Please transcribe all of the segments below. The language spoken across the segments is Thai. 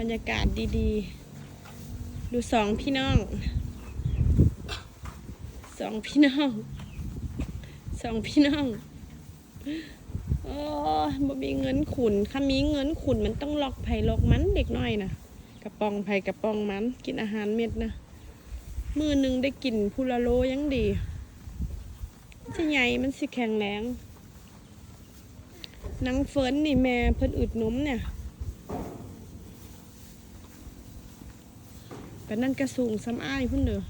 บรรยากาศดีๆ ดูสองพี่น้อง สองพี่น้อง สองพี่น้องโอ้บ่มีเงินขุนถ้ามีเงินขุนมันต้องลอกไผ่ลอกมันเด็กน้อยนะกระปองไผ่กระปองมัน กินอาหารเม็ดนะมือหนึ่งได้กินพูละโลยังดีมันใหญ่มันสิแข็งแรงนังเฟิร์นนี่แม่เพิ่นอึดนมเนี่ย แต่นั่นกระสูงซ้ำอ้ายพุ่นเด้อ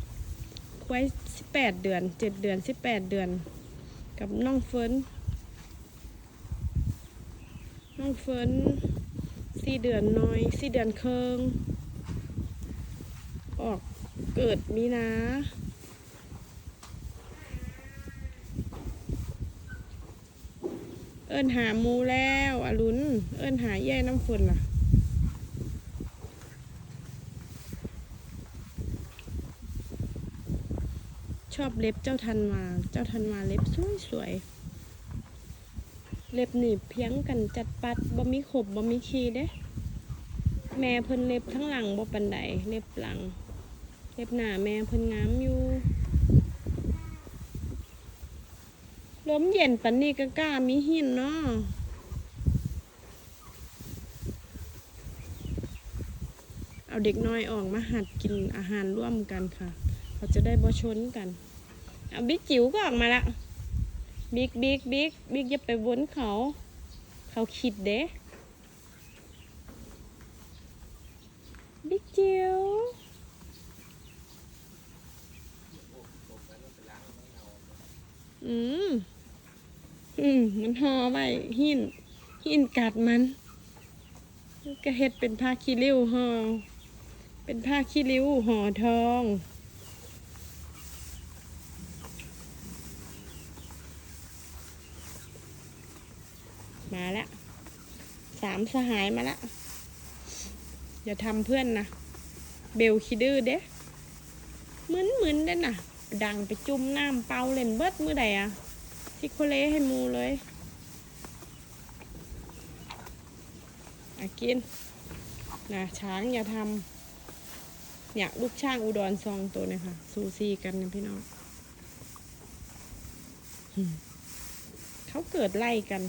ควายสิบแปดเดือนเจ็ดเดือนสิบแปดเดือน กับน้องเฟิร์นน้องเฟิร์นสี่เดือนน้อยสี่เดือนเคิงออกเกิดมีนาเอิ้นหาหมูแล้วอรุณเอิ้นหาแย่น้ำฝนล่ะ ชอบเล็บเจ้าทันมา เจ้าทันมาเล็บสวยสวยๆเล็บหนีบเพียงกันจัดปัดบ่มีขบบ่มีขีเด้ แม่เพิ่นเล็บทั้งหลังบ่ปันใดเล็บหลัง เล็บหน้าแม่เพิ่นงามอยู่ลมเย็นปันนี้ก็กล้ามีหินเนาะเอาเด็กน้อยออกมาหัดกินอาหารร่วมกันค่ะ เขาจะได้บ่ชนกันเอาบิ๊กจิ๋วก็ออกมาละบิ๊กบิ๊กบิ๊กบิ๊กอย่าไปวนเขา เขาคิดเด้บิ๊กจิ๋วอืม อืม มันห่อไว้หิน หินกัดมันก็เฮ็ดเป็นผ้าขี้ริ้วห่อเป็นผ้าขี้ริ้วห่อทอง มาแล้วสามสหายมาแล้วอย่าทำเพื่อนนะ เบลคิดดื้อเด้มึนหมึนเด้น่ะ ดังไปจุ่มน้ำเป่าเล่นเบิดมือใดอะที่โคเลให้มูเลยอะกินนะช้างอย่าทำเนี่ยลูกช่างอุดรซองตัวเนี่ยค่ะ ซูซีกันนะพี่น้องเขาเกิดไล่กัน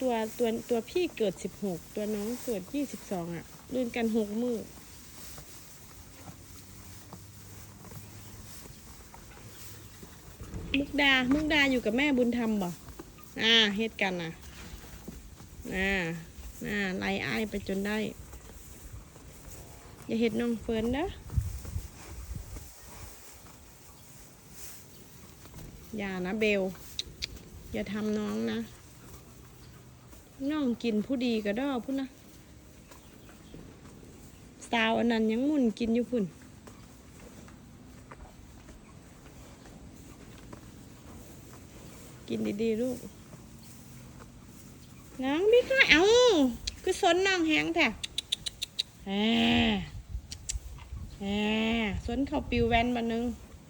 ตัวตัวตัวพี่เกิดสิบหกตัวน้องเกิดยี่สิบสองอะลื่นกันหกมือมุกดา มุกดาอยู่กับแม่บุญธรรมบ่อ่าเฮ็ดกันนะอ่าอ่าไล่อ้ายไปจนได้ อย่าเฮ็ดน้องเฟิร์นเด้ออย่านะเบล อย่าทำน้องนะ น้องกินผู้ดีก็ดอพุ่นนะสาวอันนั้นยังมุนกินอยู่พุ่นกินดีๆลูกน้องบิ๊กน้อยเอาคือสนน้องแหงแท้แหมแหมสนเขาปิวแวนมานึง